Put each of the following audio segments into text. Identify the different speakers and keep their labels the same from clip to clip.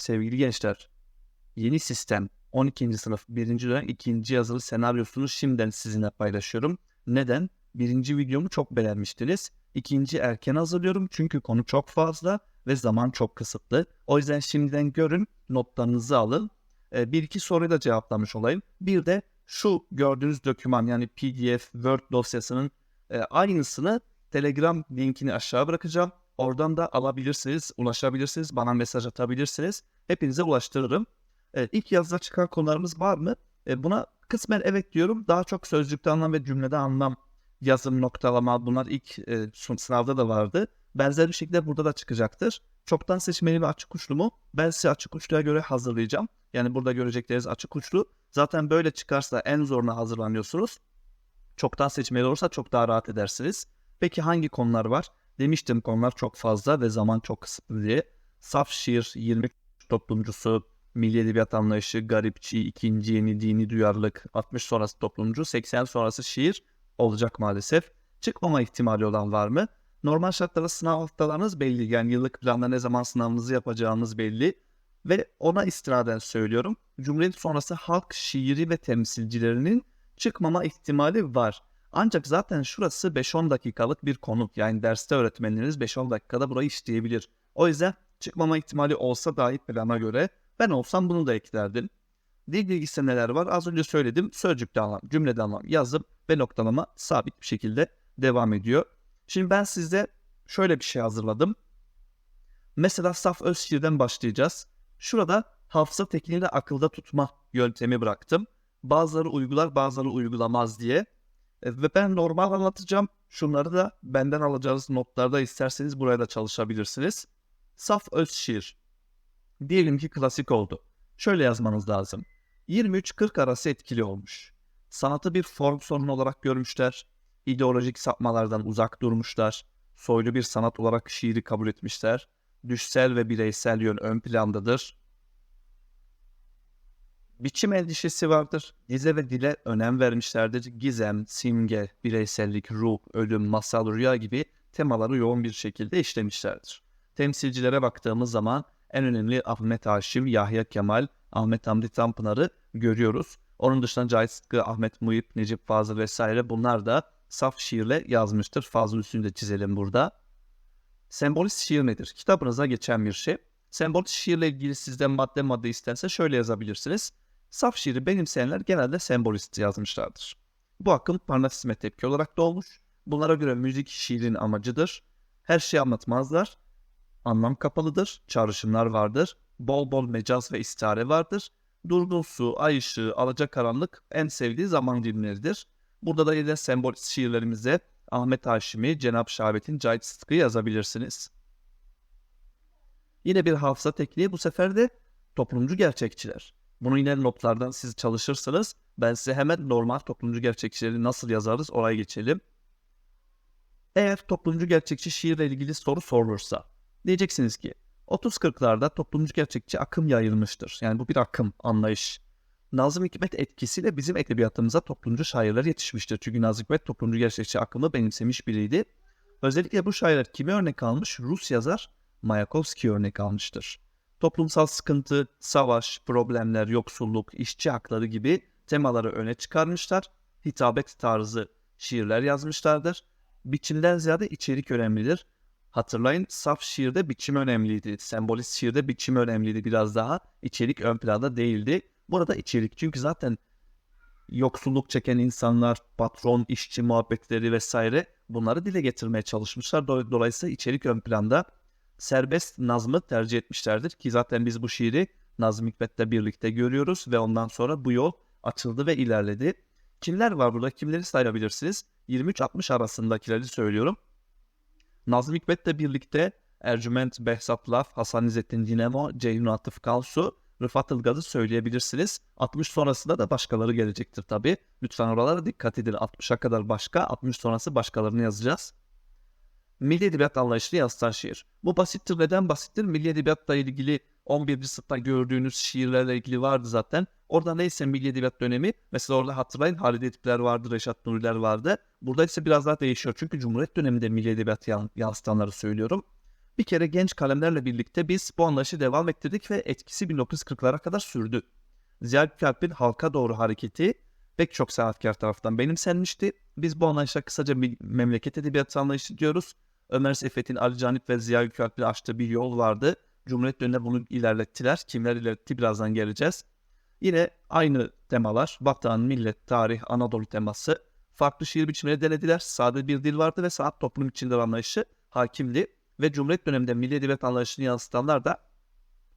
Speaker 1: Sevgili gençler, yeni sistem 12. sınıf 1. dönem 2. yazılı senaryosunu şimdiden sizinle paylaşıyorum. Neden? Birinci videomu çok beğenmiştiniz. İkinci erken hazırlıyorum çünkü konu çok fazla ve zaman çok kısıtlı. O yüzden şimdiden görün, notlarınızı alın. Ee, bir iki soruyu da cevaplamış olayım. Bir de şu gördüğünüz doküman yani PDF, Word dosyasının e, aynısını Telegram linkini aşağı bırakacağım. Oradan da alabilirsiniz, ulaşabilirsiniz, bana mesaj atabilirsiniz. Hepinize ulaştırırım. Evet, ilk yazıda çıkan konularımız var mı? E, buna kısmen evet diyorum. Daha çok sözcükte anlam ve cümlede anlam, yazım, noktalama bunlar ilk e, sınavda da vardı. Benzer bir şekilde burada da çıkacaktır. Çoktan seçmeli ve açık uçlu mu? Ben size açık uçluya göre hazırlayacağım. Yani burada görecekleriniz açık uçlu. Zaten böyle çıkarsa en zoruna hazırlanıyorsunuz. Çoktan seçmeli olursa çok daha rahat edersiniz. Peki hangi konular var? Demiştim konular çok fazla ve zaman çok kısıtlı diye. Saf şiir, 20 toplumcusu, milli edebiyat anlayışı, garipçi, ikinci yeni dini duyarlılık, 60 sonrası toplumcu, 80 sonrası şiir olacak maalesef. Çıkmama ihtimali olan var mı? Normal şartlarda sınav haftalarınız belli. Yani yıllık planda ne zaman sınavınızı yapacağınız belli. Ve ona istinaden söylüyorum. Cumhuriyet sonrası halk şiiri ve temsilcilerinin çıkmama ihtimali var. Ancak zaten şurası 5-10 dakikalık bir konu. Yani derste öğretmenleriniz 5-10 dakikada burayı işleyebilir. O yüzden çıkmama ihtimali olsa dahi plana göre ben olsam bunu da eklerdim. Dil bilgisi neler var? Az önce söyledim. Sözcükte anlam, cümlede anlam, yazım ve noktalama sabit bir şekilde devam ediyor. Şimdi ben size şöyle bir şey hazırladım. Mesela saf öz şiirden başlayacağız. Şurada hafıza tekniğiyle akılda tutma yöntemi bıraktım. Bazıları uygular bazıları uygulamaz diye. E, ve ben normal anlatacağım. Şunları da benden alacağınız notlarda isterseniz buraya da çalışabilirsiniz. Saf öz şiir. Diyelim ki klasik oldu. Şöyle yazmanız lazım. 23-40 arası etkili olmuş. Sanatı bir form sorunu olarak görmüşler. İdeolojik sapmalardan uzak durmuşlar. Soylu bir sanat olarak şiiri kabul etmişler. Düşsel ve bireysel yön ön plandadır. Biçim endişesi vardır. Dize ve dile önem vermişlerdir. Gizem, simge, bireysellik, ruh, ölüm, masal, rüya gibi temaları yoğun bir şekilde işlemişlerdir. Temsilcilere baktığımız zaman en önemli Ahmet Haşim, Yahya Kemal, Ahmet Hamdi Tanpınar'ı görüyoruz. Onun dışında Cahit Sıtkı, Ahmet Muhip, Necip Fazıl vesaire bunlar da saf şiirle yazmıştır. Fazıl üstünü de çizelim burada. Sembolist şiir nedir? Kitabınıza geçen bir şey. Sembolist şiirle ilgili sizden madde madde istense şöyle yazabilirsiniz. Saf şiiri benimseyenler genelde sembolist yazmışlardır. Bu akım parnasizme tepki olarak doğmuş. Bunlara göre müzik şiirin amacıdır. Her şeyi anlatmazlar. Anlam kapalıdır. Çağrışımlar vardır. Bol bol mecaz ve istare vardır. Durgun su, ay ışığı, alacakaranlık en sevdiği zaman dilimleridir. Burada da yine sembolist şiirlerimize Ahmet Haşimi, Cenab Şahbet'in Cahit Sıtkı yazabilirsiniz. Yine bir hafıza tekniği bu sefer de toplumcu gerçekçiler. Bunu yine notlardan siz çalışırsanız ben size hemen normal toplumcu gerçekçileri nasıl yazarız oraya geçelim. Eğer toplumcu gerçekçi şiirle ilgili soru sorulursa diyeceksiniz ki 30-40'larda toplumcu gerçekçi akım yayılmıştır. Yani bu bir akım, anlayış. Nazım Hikmet etkisiyle bizim edebiyatımıza toplumcu şairler yetişmiştir. Çünkü Nazım Hikmet toplumcu gerçekçi akımı benimsemiş biriydi. Özellikle bu şairler kimi örnek almış? Rus yazar Mayakovski örnek almıştır. Toplumsal sıkıntı, savaş, problemler, yoksulluk, işçi hakları gibi temaları öne çıkarmışlar. Hitabet tarzı şiirler yazmışlardır. Biçimden ziyade içerik önemlidir. Hatırlayın saf şiirde biçim önemliydi. Sembolist şiirde biçim önemliydi biraz daha. İçerik ön planda değildi. Burada içerik çünkü zaten yoksulluk çeken insanlar, patron, işçi muhabbetleri vesaire bunları dile getirmeye çalışmışlar. Dolayısıyla içerik ön planda serbest nazmı tercih etmişlerdir ki zaten biz bu şiiri Nazım Hikmet'le birlikte görüyoruz ve ondan sonra bu yol açıldı ve ilerledi. Kimler var burada? Kimleri sayabilirsiniz? 23-60 arasındakileri söylüyorum. Nazım Hikmet'le birlikte Ercüment Behzat Laf, Hasan İzzettin Dinamo, Ceyhun Atıf Kalsu, Rıfat Ilgaz'ı söyleyebilirsiniz. 60 sonrasında da başkaları gelecektir tabi. Lütfen oralara dikkat edin. 60'a kadar başka, 60 sonrası başkalarını yazacağız. Milli Edebiyat anlayışlı yazılan şiir. Bu basittir. Neden basittir? Milli Edebiyatla ilgili 11. sınıfta gördüğünüz şiirlerle ilgili vardı zaten. Orada neyse Milli Edebiyat dönemi. Mesela orada hatırlayın Halide Edipler vardı, Reşat Nuriler vardı. Burada ise biraz daha değişiyor. Çünkü Cumhuriyet döneminde Milli Edebiyat yansıtanları söylüyorum. Bir kere genç kalemlerle birlikte biz bu anlayışı devam ettirdik ve etkisi 1940'lara kadar sürdü. Ziya Gökalp'in halka doğru hareketi pek çok sanatkar tarafından benimsenmişti. Biz bu anlayışa kısaca bir memleket edebiyatı anlayışı diyoruz. Ömer Seyfettin, Ali Canip ve Ziya Gökalp'in açtığı bir yol vardı. Cumhuriyet döneminde bunu ilerlettiler. Kimler ilerletti birazdan geleceğiz. Yine aynı temalar. Vatan, millet, tarih, Anadolu teması. Farklı şiir biçimleri denediler. Sade bir dil vardı ve sanat toplum içinde anlayışı hakimdi. Ve Cumhuriyet döneminde milli edebiyat anlayışını yansıtanlar da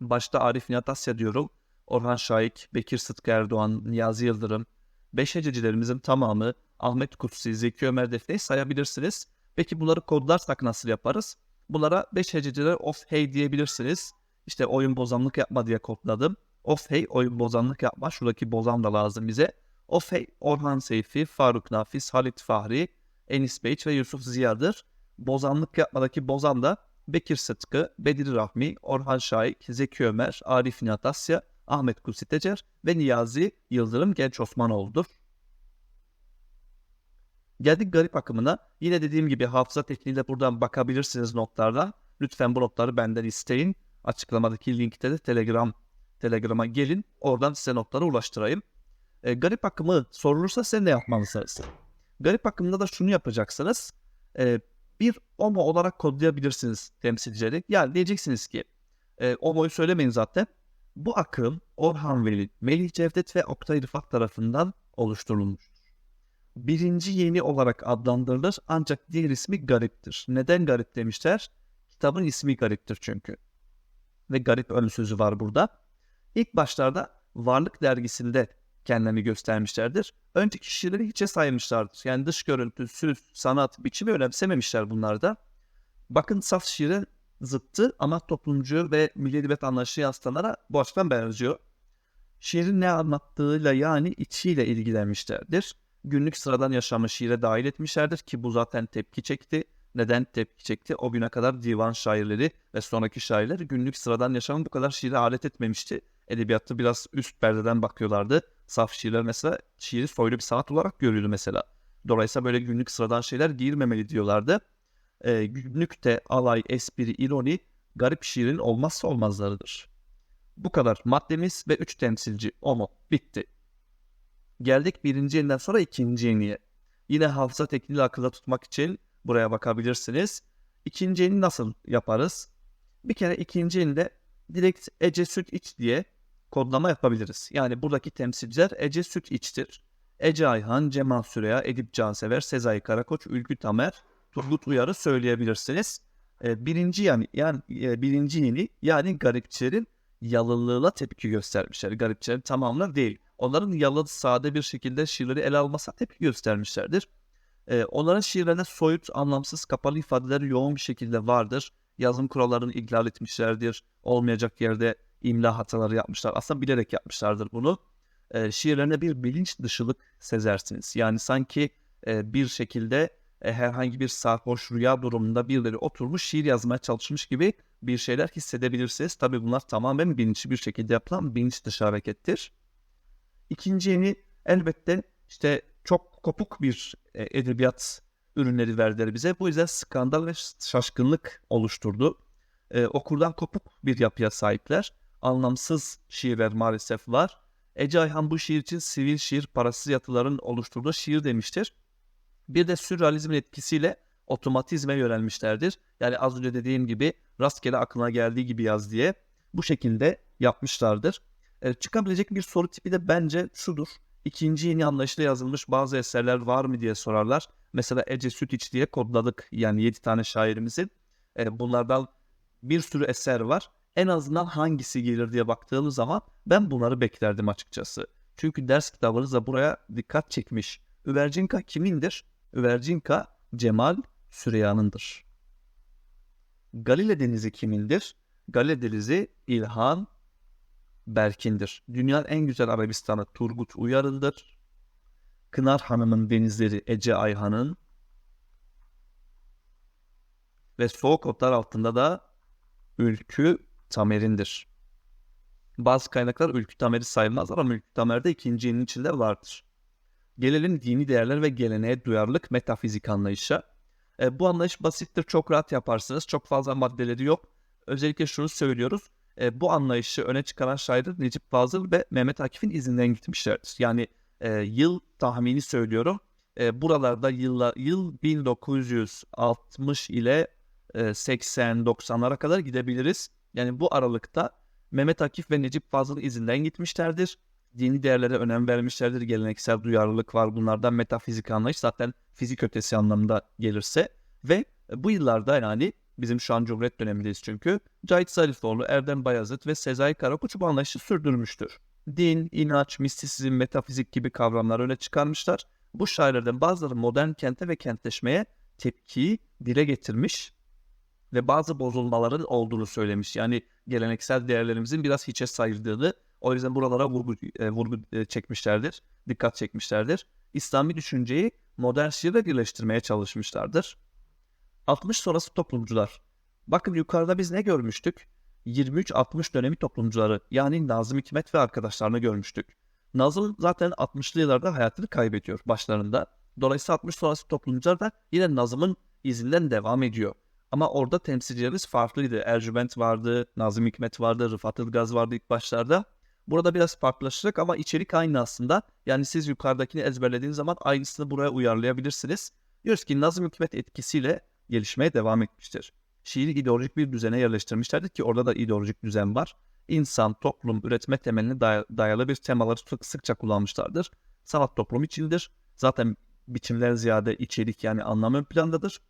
Speaker 1: başta Arif Nihat Asya diyorum. Orhan Şahik, Bekir Sıtkı Erdoğan, Niyazi Yıldırım, beş hececilerimizin tamamı Ahmet Kutsi, Zeki Ömer Defne'yi sayabilirsiniz. Peki bunları kodlarsak nasıl yaparız? Bunlara 5 hececiler of hey diyebilirsiniz. İşte oyun bozanlık yapma diye kodladım. Of hey oyun bozanlık yapma. Şuradaki bozan da lazım bize. Of hey Orhan Seyfi, Faruk Nafiz, Halit Fahri, Enis Beyç ve Yusuf Ziya'dır. Bozanlık yapmadaki bozan da Bekir Sıtkı, Bedir Rahmi, Orhan Şahik, Zeki Ömer, Arif Nihat Asya, Ahmet Kutsi Tecer ve Niyazi Yıldırım Genç Osmanoğlu'dur. Geldik garip akımına. Yine dediğim gibi hafıza tekniğiyle buradan bakabilirsiniz notlardan. Lütfen bu notları benden isteyin. Açıklamadaki linkte de Telegram Telegram'a gelin. Oradan size notları ulaştırayım. E, garip akımı sorulursa size ne yapmalısınız? Garip akımında da şunu yapacaksınız. E, bir OMO olarak kodlayabilirsiniz temsilcileri. Yani diyeceksiniz ki e, OMO'yu söylemeyin zaten. Bu akım Orhan Veli, Melih Cevdet ve Oktay Rıfat tarafından oluşturulmuş birinci yeni olarak adlandırılır ancak diğer ismi gariptir. Neden garip demişler? Kitabın ismi gariptir çünkü. Ve garip ön sözü var burada. İlk başlarda Varlık dergisinde kendilerini göstermişlerdir. Önceki kişileri hiçe saymışlardır. Yani dış görüntü, süs, sanat, biçimi önemsememişler bunlarda. Bakın saf şiirin zıttı ama toplumcu ve milli edebiyat anlayışı yansıtanlara bu açıdan benziyor. Şiirin ne anlattığıyla yani içiyle ilgilenmişlerdir günlük sıradan yaşamı şiire dahil etmişlerdir ki bu zaten tepki çekti. Neden tepki çekti? O güne kadar divan şairleri ve sonraki şairler günlük sıradan yaşamı bu kadar şiire alet etmemişti. Edebiyatta biraz üst perdeden bakıyorlardı. Saf şiirler mesela şiiri soylu bir sanat olarak görüyordu mesela. Dolayısıyla böyle günlük sıradan şeyler girmemeli diyorlardı. E, günlükte alay, espri, ironi garip şiirin olmazsa olmazlarıdır. Bu kadar maddemiz ve üç temsilci. Omo. Bitti. Geldik birinci yeninden sonra ikinci yeniye. Yine hafıza tekniğiyle akılda tutmak için buraya bakabilirsiniz. İkinci yeni nasıl yaparız? Bir kere ikinci yenide direkt Ece Süt İç diye kodlama yapabiliriz. Yani buradaki temsilciler Ece Süt İç'tir. Ece Ayhan, Cemal Süreya, Edip Cansever, Sezai Karakoç, Ülkü Tamer, Turgut Uyar'ı söyleyebilirsiniz. E, birinci yani, yani e, birinci yeni yani garipçilerin yalınlığına tepki göstermişler. Garipçilerin tamamına değil onların yalın sade bir şekilde şiirleri ele almasına tepki göstermişlerdir. Ee, onların şiirlerinde soyut, anlamsız, kapalı ifadeler yoğun bir şekilde vardır. Yazım kurallarını ihlal etmişlerdir. Olmayacak yerde imla hataları yapmışlar. Aslında bilerek yapmışlardır bunu. Ee, şiirlerine bir bilinç dışılık sezersiniz. Yani sanki e, bir şekilde e, herhangi bir sarhoş rüya durumunda birileri oturmuş şiir yazmaya çalışmış gibi bir şeyler hissedebilirsiniz. Tabi bunlar tamamen bilinçli bir şekilde yapılan bilinç dışı harekettir. İkinci yeni elbette işte çok kopuk bir e, edebiyat ürünleri verdiler bize. Bu yüzden skandal ve şaşkınlık oluşturdu. Ee, okurdan kopuk bir yapıya sahipler. Anlamsız şiirler maalesef var. Ece Ayhan bu şiir için sivil şiir, parasız yatıların oluşturduğu şiir demiştir. Bir de sürrealizmin etkisiyle otomatizme yönelmişlerdir. Yani az önce dediğim gibi rastgele aklına geldiği gibi yaz diye bu şekilde yapmışlardır. E, çıkabilecek bir soru tipi de bence şudur. İkinci yeni anlayışla yazılmış bazı eserler var mı diye sorarlar. Mesela Ece Sütiç diye kodladık yani 7 tane şairimizin. E, bunlardan bir sürü eser var. En azından hangisi gelir diye baktığımız zaman ben bunları beklerdim açıkçası. Çünkü ders kitabınız da buraya dikkat çekmiş. Üvercinka kimindir? Üvercinka Cemal Süreyya'nındır. Galile Denizi kimindir? Galile Denizi İlhan Berkin'dir. Dünyanın en güzel Arabistanı Turgut Uyarıl'dır. Kınar Hanım'ın denizleri Ece Ayhan'ın ve soğuk otlar altında da Ülkü Tamer'indir. Bazı kaynaklar Ülkü Tamer'i saymazlar ama Ülkü Tamer de ikinci içinde vardır. Gelelim dini değerler ve geleneğe duyarlılık metafizik anlayışa. E, bu anlayış basittir, çok rahat yaparsınız. Çok fazla maddeleri yok. Özellikle şunu söylüyoruz. E, bu anlayışı öne çıkaran şairler Necip Fazıl ve Mehmet Akif'in izinden gitmişlerdir. Yani e, yıl tahmini söylüyorum. E, buralarda yılla, yıl 1960 ile e, 80-90'lara kadar gidebiliriz. Yani bu aralıkta Mehmet Akif ve Necip Fazıl izinden gitmişlerdir. Dini değerlere önem vermişlerdir. Geleneksel duyarlılık var bunlardan. Metafizik anlayış zaten fizik ötesi anlamda gelirse. Ve bu yıllarda yani bizim şu an Cumhuriyet dönemindeyiz çünkü. Cahit Zarifoğlu, Erdem Bayazıt ve Sezai Karakoç bu anlayışı sürdürmüştür. Din, inanç, mistisizm, metafizik gibi kavramlar öne çıkarmışlar. Bu şairlerden bazıları modern kente ve kentleşmeye tepkiyi dile getirmiş ve bazı bozulmaların olduğunu söylemiş. Yani geleneksel değerlerimizin biraz hiçe sayıldığını, o yüzden buralara vurgu, e, vurgu e, çekmişlerdir, dikkat çekmişlerdir. İslami düşünceyi modern şiirle birleştirmeye çalışmışlardır. 60 sonrası toplumcular. Bakın yukarıda biz ne görmüştük? 23-60 dönemi toplumcuları yani Nazım Hikmet ve arkadaşlarını görmüştük. Nazım zaten 60'lı yıllarda hayatını kaybediyor başlarında. Dolayısıyla 60 sonrası toplumcular da yine Nazım'ın izinden devam ediyor. Ama orada temsilcilerimiz farklıydı. Ercüment vardı, Nazım Hikmet vardı, Rıfat Ilgaz vardı ilk başlarda. Burada biraz farklılaşacak ama içerik aynı aslında. Yani siz yukarıdakini ezberlediğiniz zaman aynısını buraya uyarlayabilirsiniz. Diyoruz ki Nazım Hikmet etkisiyle gelişmeye devam etmiştir. Şiiri ideolojik bir düzene yerleştirmişlerdir ki orada da ideolojik düzen var. İnsan, toplum, üretme temeline dayalı bir temaları sıkça kullanmışlardır. Sanat toplum içindir. Zaten biçimler ziyade içerik yani anlam ön plandadır.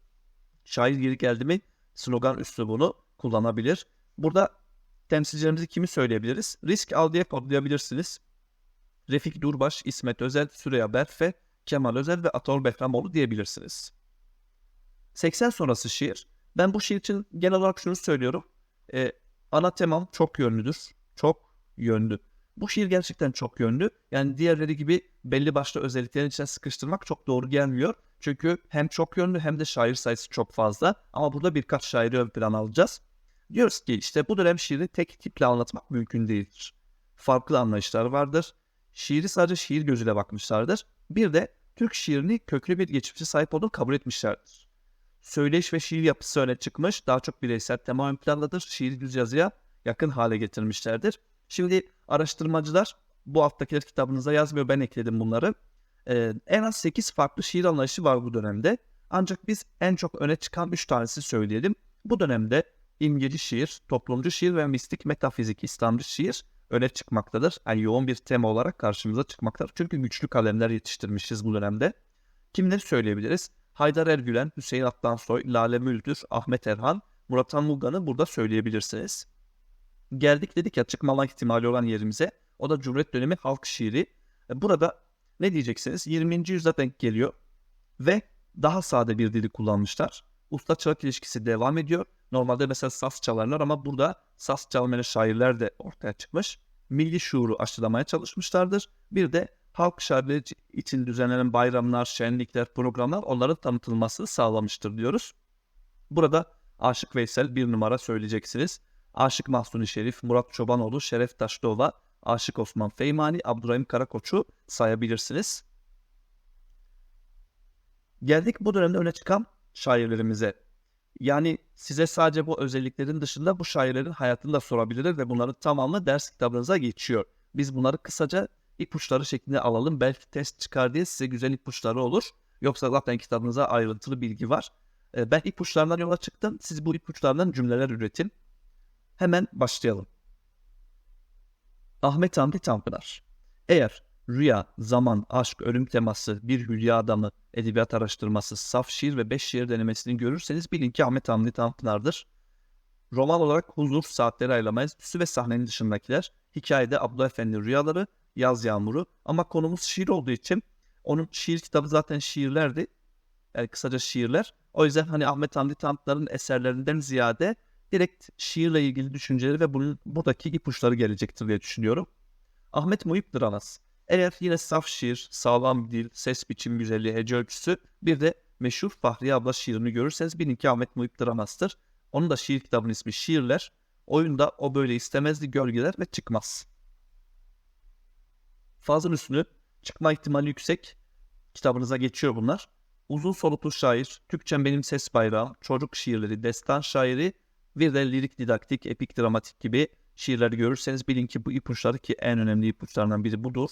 Speaker 1: Şair geri geldi mi slogan üslubunu kullanabilir. Burada temsilcilerimizi kimi söyleyebiliriz? Risk al diye kodlayabilirsiniz. Refik Durbaş, İsmet Özel, Süreyya Berfe, Kemal Özel ve Atol Behramoğlu diyebilirsiniz. 80 sonrası şiir. Ben bu şiir için genel olarak şunu söylüyorum. Ee, ana temam çok yönlüdür. Çok yönlü. Bu şiir gerçekten çok yönlü. Yani diğerleri gibi belli başlı özelliklerin içine sıkıştırmak çok doğru gelmiyor. Çünkü hem çok yönlü hem de şair sayısı çok fazla. Ama burada birkaç şairi ön plan alacağız. Diyoruz ki işte bu dönem şiiri tek tiple anlatmak mümkün değildir. Farklı anlayışlar vardır. Şiiri sadece şiir gözüyle bakmışlardır. Bir de Türk şiirini köklü bir geçmişe sahip olduğunu kabul etmişlerdir. Söyleyiş ve şiir yapısı öne çıkmış. Daha çok bireysel tema ön plandadır. Şiiri düz yazıya yakın hale getirmişlerdir. Şimdi araştırmacılar bu alttakiler kitabınıza yazmıyor. Ben ekledim bunları. Ee, en az 8 farklı şiir anlayışı var bu dönemde. Ancak biz en çok öne çıkan 3 tanesi söyleyelim. Bu dönemde imgeci şiir, toplumcu şiir ve mistik metafizik İslamcı şiir öne çıkmaktadır. Yani yoğun bir tema olarak karşımıza çıkmaktadır. Çünkü güçlü kalemler yetiştirmişiz bu dönemde. Kimleri söyleyebiliriz? Haydar Ergülen, Hüseyin Atlansoy, Lale Müldür, Ahmet Erhan, Murat Anmulgan'ı burada söyleyebilirsiniz. Geldik dedik ya çıkmama ihtimali olan yerimize. O da Cumhuriyet dönemi halk şiiri. E, burada ne diyeceksiniz? 20. yüzyılda denk geliyor ve daha sade bir dili kullanmışlar. Usta çırak ilişkisi devam ediyor. Normalde mesela saz çalarlar ama burada saz çalmayan şairler de ortaya çıkmış. Milli şuuru aşılamaya çalışmışlardır. Bir de halk şairleri için düzenlenen bayramlar, şenlikler, programlar onların tanıtılmasını sağlamıştır diyoruz. Burada Aşık Veysel bir numara söyleyeceksiniz. Aşık Mahsuni Şerif, Murat Çobanoğlu, Şeref Taşlıova, Aşık Osman Feymani, Abdurrahim Karakoç'u sayabilirsiniz. Geldik bu dönemde öne çıkan şairlerimize. Yani size sadece bu özelliklerin dışında bu şairlerin hayatını da sorabilir ve bunların tamamı ders kitabınıza geçiyor. Biz bunları kısaca ipuçları şeklinde alalım. Belki test çıkar diye size güzel ipuçları olur. Yoksa zaten kitabınıza ayrıntılı bilgi var. Ee, ben ipuçlarından yola çıktım. Siz bu ipuçlarından cümleler üretin. Hemen başlayalım. Ahmet Hamdi Tanpınar. Eğer rüya, zaman, aşk, ölüm teması, bir hülya adamı, edebiyat araştırması, saf şiir ve beş şiir denemesini görürseniz bilin ki Ahmet Hamdi Tanpınar'dır. Roman olarak Huzur, Saatleri Aylamayız, Üssü ve Sahnenin Dışındakiler, hikayede Abdullah Efendi Rüyaları, Yaz Yağmuru ama konumuz şiir olduğu için onun şiir kitabı zaten şiirlerdi. Yani kısaca şiirler. O yüzden hani Ahmet Hamdi Tanpınar'ın eserlerinden ziyade direkt şiirle ilgili düşünceleri ve bunun buradaki ipuçları gelecektir diye düşünüyorum. Ahmet Muhip Dranas. Eğer yine saf şiir, sağlam dil, ses biçim güzelliği, hece ölçüsü bir de meşhur Fahriye abla şiirini görürseniz bilin ki Ahmet Muhip Dranas'tır. Onun da şiir kitabının ismi Şiirler. Oyunda o böyle istemezdi gölgeler ve çıkmaz. Fazıl Üstünü çıkma ihtimali yüksek. Kitabınıza geçiyor bunlar. Uzun soluklu şair, Türkçem benim ses bayrağım, çocuk şiirleri, destan şairi, bir de lirik didaktik, epik dramatik gibi şiirleri görürseniz bilin ki bu ipuçları ki en önemli ipuçlarından biri budur.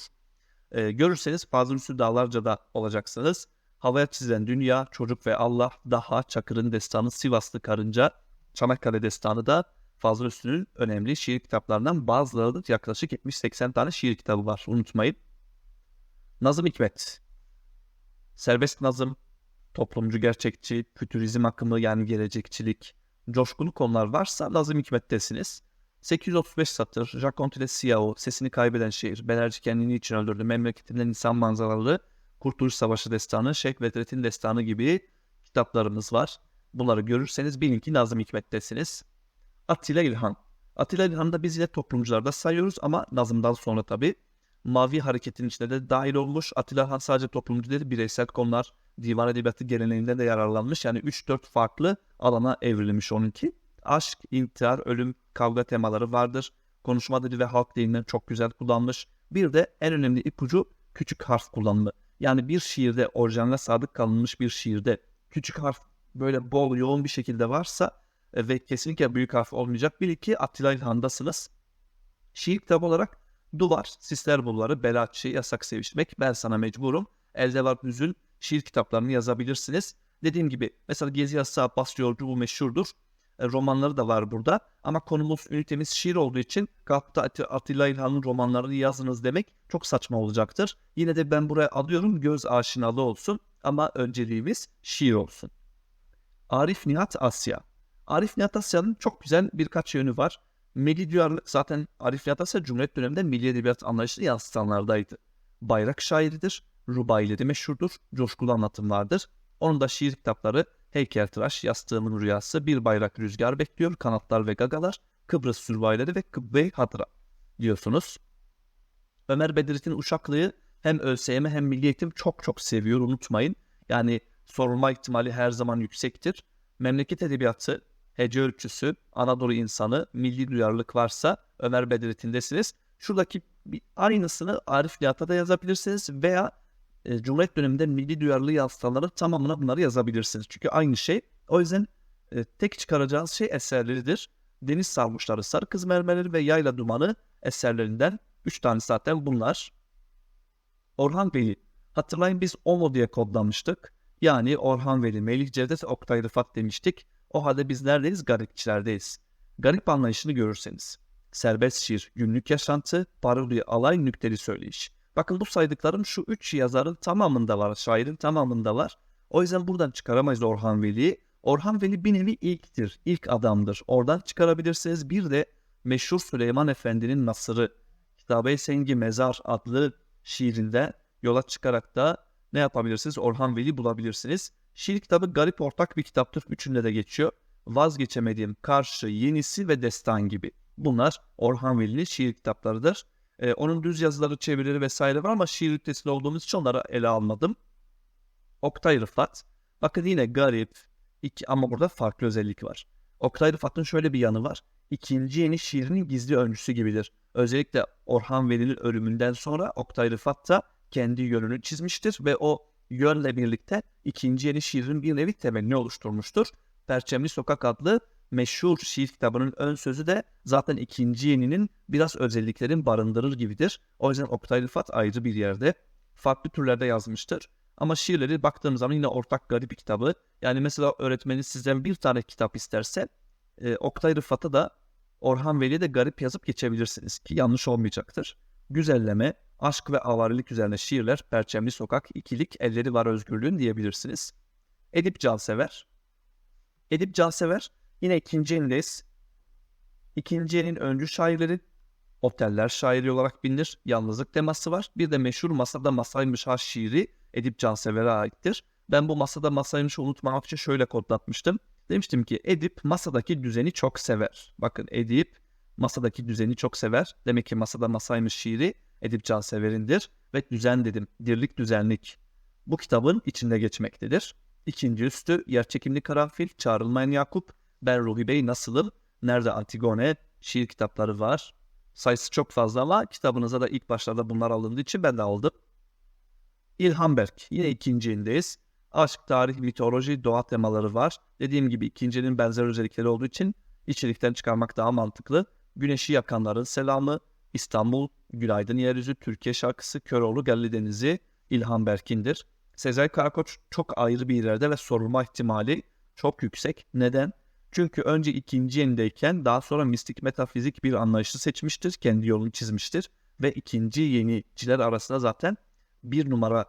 Speaker 1: Ee, görürseniz Fazıl Üstü Dağlarca da olacaksınız. Havaya çizilen Dünya, Çocuk ve Allah, Daha, Çakır'ın destanı, Sivaslı Karınca, Çanakkale destanı da Fazıl Üstü'nün önemli şiir kitaplarından bazılarıdır. Yaklaşık 70-80 tane şiir kitabı var unutmayın. Nazım Hikmet. Serbest nazım, toplumcu gerçekçi, fütürizm akımı yani gelecekçilik, coşkulu konular varsa Nazım Hikmet'tesiniz. 835 satır, Jacques ile Siyao, Sesini Kaybeden Şehir, Belerci Kendini için Öldürdü, Memleketinden İnsan Manzaraları, Kurtuluş Savaşı Destanı, Şeyh Vedret'in Destanı gibi kitaplarımız var. Bunları görürseniz bilin ki Nazım Hikmet'tesiniz. Atilla İlhan. Atilla İlhan'ı da biz yine toplumcularda sayıyoruz ama Nazım'dan sonra tabi. Mavi hareketin içinde de dahil olmuş. Atilla İlhan sadece toplumcu değil, bireysel konular, divan edebiyatı geleneğinden de yararlanmış. Yani 3-4 farklı alana evrilmiş onunki. Aşk, intihar, ölüm, kavga temaları vardır. Konuşma dili ve halk dilinden çok güzel kullanmış. Bir de en önemli ipucu küçük harf kullanımı. Yani bir şiirde orijinaline sadık kalınmış bir şiirde küçük harf böyle bol yoğun bir şekilde varsa ve kesinlikle büyük harf olmayacak. Bil ki Atilla İlhan'dasınız. Şiir kitabı olarak Duvar, Sisler Bulvarı, Belatçı, Yasak Sevişmek, Ben Sana Mecburum, Elde Var Hüzün şiir kitaplarını yazabilirsiniz. Dediğim gibi mesela Gezi Yasa Abbas Yolcu bu meşhurdur. E, romanları da var burada. Ama konumuz ünitemiz şiir olduğu için kalkıp da Atilla İlhan'ın romanlarını yazınız demek çok saçma olacaktır. Yine de ben buraya alıyorum göz aşinalığı olsun ama önceliğimiz şiir olsun. Arif Nihat Asya. Arif Nihat Asya'nın çok güzel birkaç yönü var. Milli duyarlılık zaten Arif Nihat Asya Cumhuriyet döneminde milli edebiyat anlayışını yansıtanlardaydı. Bayrak şairidir, rubaileri meşhurdur, coşkulu anlatım vardır. Onun da şiir kitapları Heykeltıraş, Yastığımın Rüyası, Bir Bayrak Rüzgar Bekliyor, Kanatlar ve Gagalar, Kıbrıs Sürvayları ve Kıbbe Hatıra diyorsunuz. Ömer Bedrettin Uşaklı'yı hem ÖSYM hem Milli Eğitim çok çok seviyor unutmayın. Yani sorulma ihtimali her zaman yüksektir. Memleket edebiyatı, hece ölçüsü, Anadolu insanı, milli duyarlılık varsa Ömer Bedrettin'desiniz. Şuradaki bir aynısını Arif Nihat'a da yazabilirsiniz veya e, Cumhuriyet döneminde milli duyarlılığı yansıtanların tamamına bunları yazabilirsiniz. Çünkü aynı şey. O yüzden e, tek çıkaracağınız şey eserleridir. Deniz Sarmışları, Sarı Kız Mermerleri ve Yayla Dumanı eserlerinden 3 tane zaten bunlar. Orhan Veli. Hatırlayın biz OMO diye kodlamıştık. Yani Orhan Veli, Melih Cevdet, Oktay Rıfat demiştik. O halde biz neredeyiz? Garipçilerdeyiz. Garip anlayışını görürseniz. Serbest şiir, günlük yaşantı, parodi, alay, nükteli söyleyiş. Bakın bu saydıklarım şu üç yazarın tamamında var, şairin tamamında var. O yüzden buradan çıkaramayız Orhan Veli'yi. Orhan Veli bir nevi ilktir, ilk adamdır. Oradan çıkarabilirsiniz. Bir de meşhur Süleyman Efendi'nin Nasır'ı, Kitabe-i Sengi Mezar adlı şiirinde yola çıkarak da ne yapabilirsiniz? Orhan Veli bulabilirsiniz. Şiir kitabı garip ortak bir kitaptır. Üçünde de geçiyor. Vazgeçemediğim Karşı, Yenisi ve Destan gibi. Bunlar Orhan Veli'nin şiir kitaplarıdır. Ee, onun düz yazıları, çevirileri vesaire var ama şiir ünitesinde olduğumuz için onları ele almadım. Oktay Rıfat. Bakın yine garip iki, ama burada farklı özellik var. Oktay Rıfat'ın şöyle bir yanı var. İkinci yeni şiirinin gizli öncüsü gibidir. Özellikle Orhan Veli'nin ölümünden sonra Oktay Rıfat da kendi yönünü çizmiştir ve o yönle birlikte ikinci yeni şiirin bir nevi temelini oluşturmuştur. Perçemli Sokak adlı meşhur şiir kitabının ön sözü de zaten ikinci yeninin biraz özelliklerin barındırır gibidir. O yüzden Oktay Rıfat ayrı bir yerde farklı türlerde yazmıştır. Ama şiirleri baktığımız zaman yine ortak garip bir kitabı. Yani mesela öğretmeni sizden bir tane kitap isterse e, Oktay Rıfat'a da Orhan Veli'ye de garip yazıp geçebilirsiniz ki yanlış olmayacaktır. Güzelleme, aşk ve avarilik üzerine şiirler, Perçemli Sokak, ikilik, elleri var özgürlüğün diyebilirsiniz. Edip Cansever. Edip Cansever yine ikinci elindeyiz. İkinci elin öncü şairleri Oteller şairi olarak bilinir. Yalnızlık teması var. Bir de meşhur Masada Masaymış ha şiiri Edip Cansever'e aittir. Ben bu Masada Masaymış'ı unutmamak için şöyle kodlatmıştım. Demiştim ki Edip masadaki düzeni çok sever. Bakın Edip masadaki düzeni çok sever. Demek ki Masada Masaymış şiiri Edip Cansever'indir. Ve düzen dedim. Dirlik düzenlik. Bu kitabın içinde geçmektedir. İkinci üstü Yerçekimli Karanfil, Çağrılmayan Yakup, Ben Ruhi Bey Nasılım, Nerede Antigone, şiir kitapları var. Sayısı çok fazla ama kitabınıza da ilk başlarda bunlar alındığı için ben de aldım. İlhan Berk. Yine ikinci indeyiz. Aşk, tarih, mitoloji, doğa temaları var. Dediğim gibi ikincinin benzer özellikleri olduğu için içerikten çıkarmak daha mantıklı. Güneşi yakanların selamı, İstanbul, Günaydın Yeryüzü, Türkiye şarkısı, Köroğlu, Gelli Denizi, İlhan Berkin'dir. Sezai Karakoç çok ayrı bir yerde ve sorulma ihtimali çok yüksek. Neden? Çünkü önce ikinci yenideyken daha sonra mistik metafizik bir anlayışı seçmiştir. Kendi yolunu çizmiştir. Ve ikinci yeniciler arasında zaten bir numara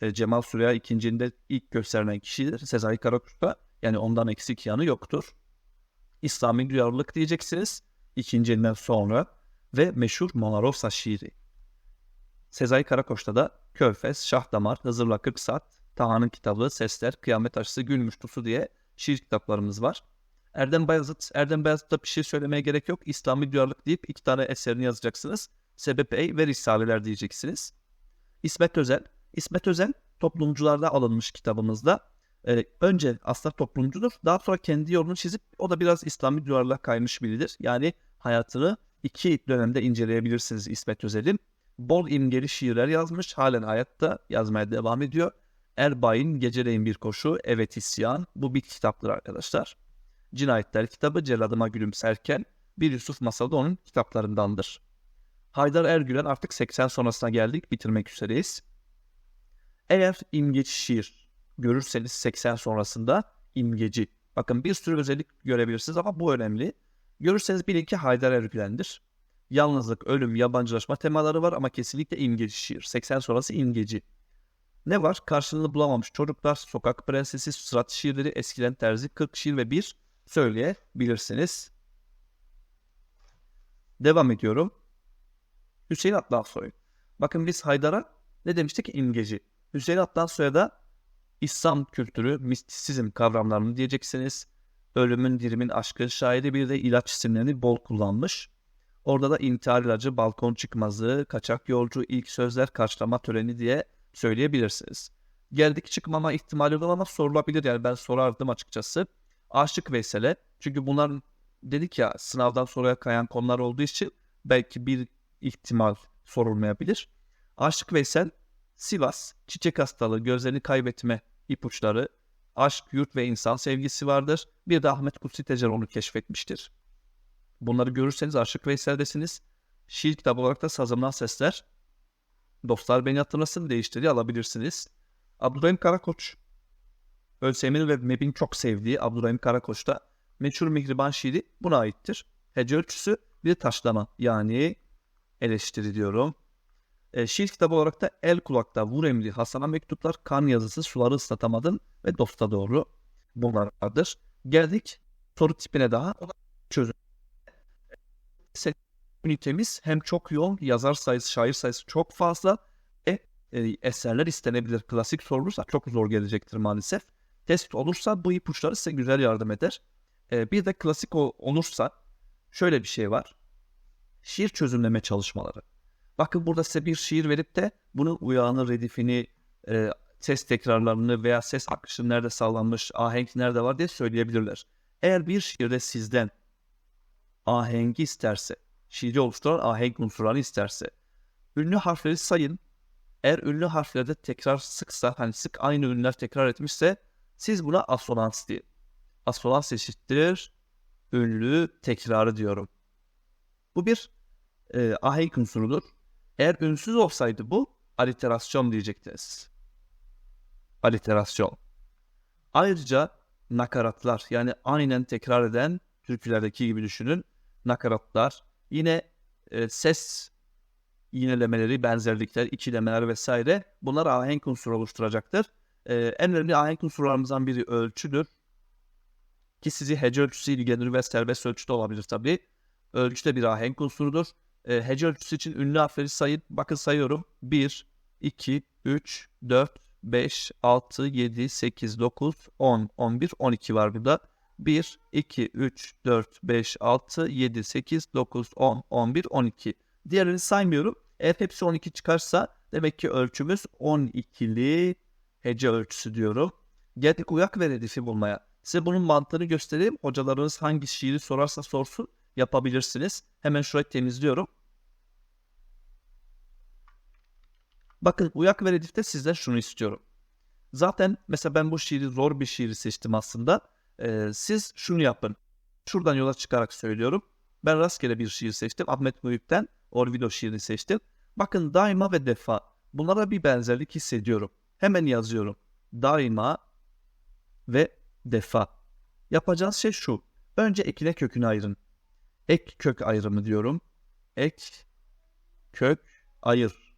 Speaker 1: e, Cemal Süreya ikincinde ilk gösterilen kişidir. Sezai Karakoç'ta yani ondan eksik yanı yoktur. İslami duyarlılık diyeceksiniz. İkincinden sonra ve meşhur Monarosa şiiri. Sezai Karakoç'ta da Körfez, Şahdamar, Hızırla 40 Saat, Taha'nın kitabı, Sesler, Kıyamet Aşısı, Gül Müştusu diye şiir kitaplarımız var. Erdem Bayezid, Erdem Bayezid'de bir şey söylemeye gerek yok. İslami duyarlılık deyip iki tane eserini yazacaksınız. Sebep Ey ve Risaleler diyeceksiniz. İsmet Özel, İsmet Özel toplumcularda alınmış kitabımızda. Ee, önce aslında toplumcudur. Daha sonra kendi yolunu çizip o da biraz İslami duyarlılığa kaymış biridir. Yani hayatını iki dönemde inceleyebilirsiniz İsmet Özel'in. Bol imgeli şiirler yazmış. Halen hayatta yazmaya devam ediyor. Erbay'ın Geceleyin Bir Koşu, Evet İsyan. Bu bir kitaptır arkadaşlar. Cinayetler kitabı Celadıma Gülümserken Bir Yusuf Masalı onun kitaplarındandır. Haydar Ergülen artık 80 sonrasına geldik. Bitirmek üzereyiz. Eğer imgeci şiir görürseniz 80 sonrasında imgeci. Bakın bir sürü özellik görebilirsiniz ama bu önemli. Görürseniz bilin ki Haydar Ergülen'dir. Yalnızlık, ölüm, yabancılaşma temaları var ama kesinlikle imgeci şiir. 80 sonrası imgeci. Ne var? Karşılığını bulamamış çocuklar, sokak prensesi, sırat şiirleri, eskiden terzi, 40 şiir ve bir söyleyebilirsiniz. Devam ediyorum. Hüseyin Atlansoy. Bakın biz Haydar'a ne demiştik? İmgeci. Hüseyin Atlansoy'a da İslam kültürü, mistisizm kavramlarını diyeceksiniz. Ölümün, dirimin, aşkın şairi bir de ilaç isimlerini bol kullanmış. Orada da intihar ilacı, balkon çıkmazı, kaçak yolcu, ilk sözler, karşılama töreni diye söyleyebilirsiniz. Geldik çıkmama ihtimali olan ama sorulabilir yani ben sorardım açıkçası. Aşık Veysel'e çünkü bunlar dedik ya sınavdan sonraya kayan konular olduğu için belki bir ihtimal sorulmayabilir. Aşık Veysel Sivas, çiçek hastalığı, gözlerini kaybetme ipuçları, aşk, yurt ve insan sevgisi vardır. Bir de Ahmet Kutsi Tecer onu keşfetmiştir. Bunları görürseniz Aşık Veysel'desiniz. Şiir kitabı olarak da Sazımdan Sesler. Dostlar beni hatırlasın değiştiriyor alabilirsiniz. Abdurrahim Karakoç. Ölsemin ve Meb'in çok sevdiği Abdurrahim Karakoç'ta meşhur mihriban şiiri buna aittir. Hece ölçüsü bir taşlama yani eleştiri diyorum. E, şiir kitabı olarak da El Kulak'ta Vur Emri, Hasan'a Mektuplar, Kan Yazısı, Suları ıslatamadın ve Dosta Doğru bunlar vardır. Geldik soru tipine daha. Çözüm. Ünitemiz hem çok yoğun, yazar sayısı, şair sayısı çok fazla ve e, eserler istenebilir. Klasik sorulursa çok zor gelecektir maalesef. Test olursa bu ipuçları size güzel yardım eder. E, bir de klasik olursa şöyle bir şey var. Şiir çözümleme çalışmaları. Bakın burada size bir şiir verip de bunun uyağını, redifini, e, ses tekrarlarını veya ses akışı nerede sağlanmış, ahenk nerede var diye söyleyebilirler. Eğer bir şiirde sizden ahengi isterse, şiiri oluşturan ahenk unsurlarını isterse, ünlü harfleri sayın. Eğer ünlü harflerde tekrar sıksa, hani sık aynı ünlüler tekrar etmişse siz buna asonans deyin. Asonans eşittir ünlü tekrarı diyorum. Bu bir e, ahenk unsurudur. Eğer ünsüz olsaydı bu aliterasyon diyecektiniz. Aliterasyon. Ayrıca nakaratlar yani aynen tekrar eden türkülerdeki gibi düşünün. Nakaratlar yine e, ses yinelemeleri, benzerlikler, ikilemeler vesaire bunlar ahenk unsuru oluşturacaktır. E, en önemli ahenk unsurlarımızdan biri ölçüdür. Ki sizi hece ölçüsü ilgilenir ve serbest ölçüde olabilir tabi. Ölçü de bir ahenk unsurudur. E, hece ölçüsü için ünlü harfleri sayın. Bakın sayıyorum. 1, 2, 3, 4, 5, 6, 7, 8, 9, 10, 11, 12 var burada. 1, 2, 3, 4, 5, 6, 7, 8, 9, 10, 11, 12. Diğerlerini saymıyorum. Eğer hepsi 12 çıkarsa demek ki ölçümüz 12'li hece ölçüsü diyorum. Geldik uyak ve redifi bulmaya. Size bunun mantığını göstereyim. Hocalarınız hangi şiiri sorarsa sorsun yapabilirsiniz. Hemen şurayı temizliyorum. Bakın uyak ve redifte sizden şunu istiyorum. Zaten mesela ben bu şiiri zor bir şiiri seçtim aslında. Ee, siz şunu yapın. Şuradan yola çıkarak söylüyorum. Ben rastgele bir şiir seçtim. Ahmet Muhip'ten Orvido şiirini seçtim. Bakın daima ve defa. Bunlara bir benzerlik hissediyorum. Hemen yazıyorum. Daima ve defa. Yapacağınız şey şu. Önce ekine kökünü ayırın. Ek kök ayrımı diyorum. Ek kök ayır.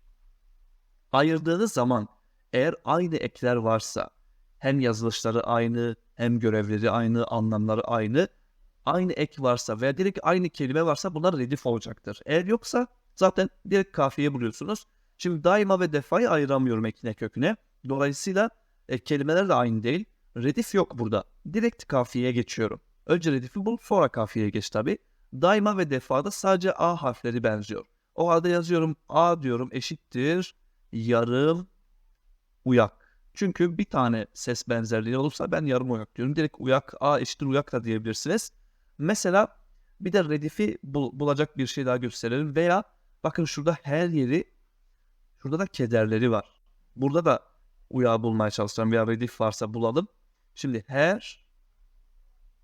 Speaker 1: Ayırdığınız zaman eğer aynı ekler varsa hem yazılışları aynı hem görevleri aynı anlamları aynı aynı ek varsa veya direkt aynı kelime varsa bunlar redif olacaktır. Eğer yoksa zaten direkt kafiye buluyorsunuz. Şimdi daima ve defayı ayıramıyorum ekine köküne. Dolayısıyla e, kelimeler de aynı değil. Redif yok burada. Direkt kafiyeye geçiyorum. Önce redifi bul sonra kafiyeye geç tabi. Daima ve defada sadece A harfleri benziyor. O halde yazıyorum A diyorum eşittir yarım uyak. Çünkü bir tane ses benzerliği olursa ben yarım uyak diyorum. Direkt uyak A eşittir uyak da diyebilirsiniz. Mesela bir de redifi bul- bulacak bir şey daha gösterelim. Veya bakın şurada her yeri şurada da kederleri var. Burada da uyağı bulmaya çalışacağım veya redif varsa bulalım. Şimdi her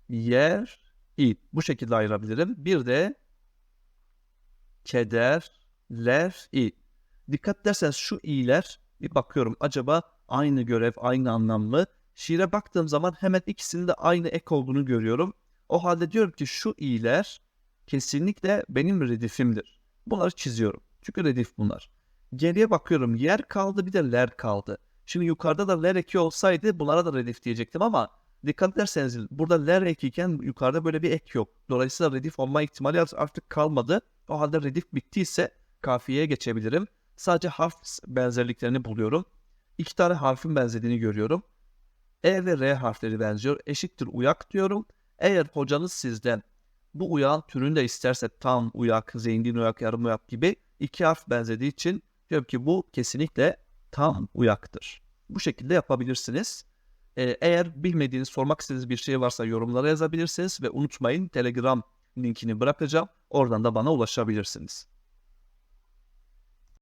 Speaker 1: yer i bu şekilde ayırabilirim. Bir de kederler i. Dikkat ederseniz şu i'ler bir bakıyorum acaba aynı görev aynı anlam mı? Şiire baktığım zaman hemen ikisinin de aynı ek olduğunu görüyorum. O halde diyorum ki şu i'ler kesinlikle benim redifimdir. Bunları çiziyorum. Çünkü redif bunlar. Geriye bakıyorum yer kaldı bir de ler kaldı. Şimdi yukarıda da ler eki olsaydı bunlara da redif diyecektim ama dikkat ederseniz burada ler eki iken yukarıda böyle bir ek yok. Dolayısıyla redif olma ihtimali artık kalmadı. O halde redif bittiyse kafiyeye geçebilirim. Sadece harf benzerliklerini buluyorum. İki tane harfin benzediğini görüyorum. E ve R harfleri benziyor. Eşittir uyak diyorum. Eğer hocanız sizden bu uyağın türünü de isterse tam uyak, zengin uyak, yarım uyak gibi iki harf benzediği için diyorum ki bu kesinlikle tam uyaktır. Bu şekilde yapabilirsiniz. Ee, eğer bilmediğiniz, sormak istediğiniz bir şey varsa yorumlara yazabilirsiniz ve unutmayın Telegram linkini bırakacağım. Oradan da bana ulaşabilirsiniz.